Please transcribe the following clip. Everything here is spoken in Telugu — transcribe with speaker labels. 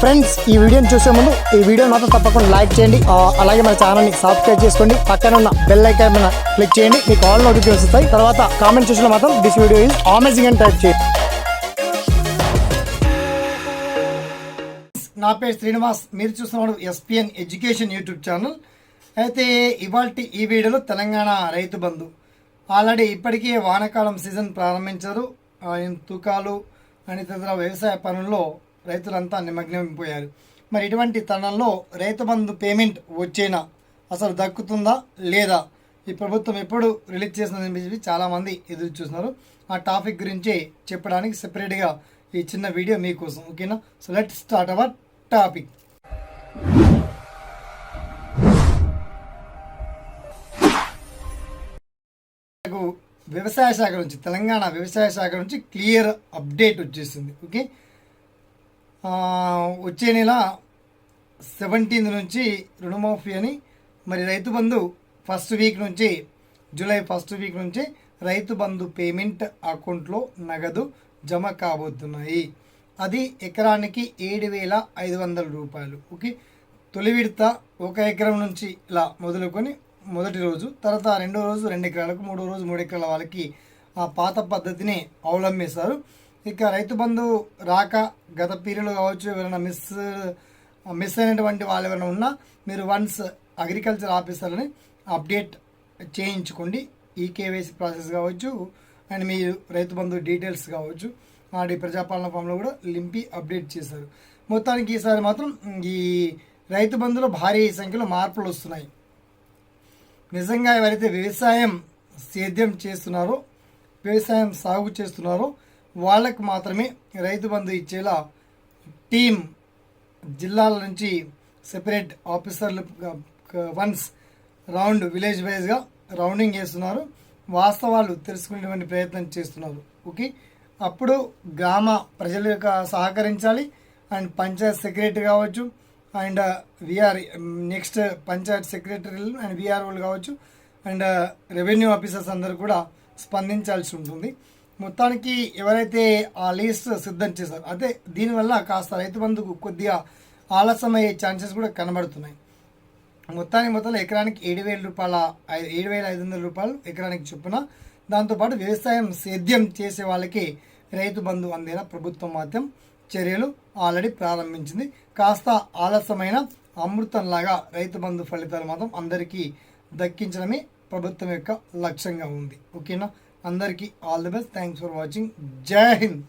Speaker 1: ఫ్రెండ్స్ ఈ వీడియోని చూసే ముందు ఈ వీడియో మాత్రం తప్పకుండా లైక్ చేయండి. అలాగే మన ఛానల్ని సబ్స్క్రైబ్ చేసుకోండి. పక్కన ఉన్న బెల్ ఐకాన్ మీద క్లిక్ చేయండి. మీకు ఆల్ నోటిఫికేషన్ వస్తాయి. తర్వాత కామెంట్ చూసిన మాత్రం దిస్ వీడియో ఈజ్ అమేజింగ్ అని టైప్ చేయండి. నా పేరు శ్రీనివాస్. మీరు చూస్తున్నాడు ఎస్పిఎన్ ఎడ్యుకేషన్ యూట్యూబ్ ఛానల్ అయితే ఇవాళ ఈ వీడియోలో తెలంగాణ రైతు బంధు. ఆల్రెడీ ఇప్పటికే వానాకాలం సీజన్ ప్రారంభించారు. ఆయన తూకాలు అని తదితర వ్యవసాయ పనుల్లో రైతులంతా నిమగ్నమైపోయారు. మరి ఇటువంటి తరుణంలో రైతు బంధు పేమెంట్ వచ్చేనా? అసలు దక్కుతుందా లేదా? ఈ ప్రభుత్వం ఎప్పుడు రిలీజ్ చేస్తుందని చెప్పి చాలామంది ఎదురు చూస్తున్నారు. ఆ టాపిక్ గురించి చెప్పడానికి సెపరేట్గా ఈ చిన్న వీడియో మీకోసం ఓకేనా? So let start our topic వ్యవసాయ శాఖ నుంచి తెలంగాణ వ్యవసాయ శాఖ నుంచి క్లియర్ అప్డేట్ వచ్చేసింది ఓకే? వచ్చే నెల సెవెంటీన్త్ నుంచి రుణమాఫీ అని మరి రైతు బంధు ఫస్ట్ వీక్ నుంచి జూలై ఫస్ట్ వీక్ నుంచి రైతు బంధు పేమెంట్ అకౌంట్లో నగదు జమ కాబోతున్నాయి. అది ఎకరానికి ఏడు వేల ఐదు వందల రూపాయలు. ఓకే? తొలి విడత ఒక ఎకరం నుంచి ఇలా మొదలుకొని మొదటి రోజు తర్వాత రెండో రోజు రెండు ఎకరాలకు మూడో రోజు మూడు ఎకరాల వాళ్ళకి ఆ పాత పద్ధతిని అవలంబిస్తారు. ఇక రైతు బంధు రాక గత పీరియడ్లో కావచ్చు ఎవరైనా మిస్ మిస్ అయినటువంటి వాళ్ళు ఎవరైనా ఉన్నా మీరు వన్స్ అగ్రికల్చర్ ఆఫీసర్ని అప్డేట్ చేయించుకోండి. ఈ కేవైసీ ప్రాసెస్ కావచ్చు అండ్ మీరు రైతు బంధు డీటెయిల్స్ కావచ్చు ఆడి ప్రజాపాలన ఫామ్లో కూడా లింపి అప్డేట్ చేశారు. మొత్తానికి ఈసారి మాత్రం ఈ రైతు బంధులో భారీ సంఖ్యలో మార్పులు వస్తున్నాయి. నిజంగా ఎవరైతే వ్యవసాయం సేద్యం చేస్తున్నారో వ్యవసాయం సాగు చేస్తున్నారో వాళ్ళకు మాత్రమే రైతు బంధు ఇచ్చేలా టీం జిల్లాల నుంచి సెపరేట్ ఆఫీసర్లు వన్స్ రౌండ్ విలేజ్ వైజ్గా రౌండింగ్ చేస్తున్నారు. వాస్తవాలు తెలుసుకునేటువంటి ప్రయత్నం చేస్తున్నారు. ఓకే? అప్పుడు గ్రామ ప్రజల యొక్క సహకరించాలి. అండ్ పంచాయత్ సెక్రటరీ కావచ్చు. And uh, VR um, next panchayat సెక్రటరీలు అండ్ విఆర్ఓలు కావచ్చు. అండ్ uh, రెవెన్యూ ఆఫీసర్స్ అందరూ కూడా స్పందించాల్సి ఉంటుంది. మొత్తానికి ఎవరైతే ఆ లీస్ట్ సిద్ధం చేశారో అదే దీనివల్ల కాస్త రైతు బంధుకు కొద్దిగా ఆలస్యమయ్యే ఛాన్సెస్ కూడా కనబడుతున్నాయి. మొత్తానికి మొత్తం ఎకరానికి ఏడు వేల రూపాయల ఏడు వేల ఐదు వందల రూపాయలు ఎకరానికి చొప్పున. దాంతోపాటు వ్యవసాయం సేద్యం చేసే వాళ్ళకి రైతు బంధు అందేలా ప్రభుత్వం మాత్రం చర్యలు ఆల్రెడీ ప్రారంభించింది. కాస్త ఆలస్యమైన అమృతంలాగా రైతు బంధు ఫలితాలు మాత్రం అందరికీ దక్కించడమే ప్రభుత్వం యొక్క లక్ష్యంగా ఉంది. ఓకేనా? అందరికీ all the best. Thanks for watching. జై హింద్.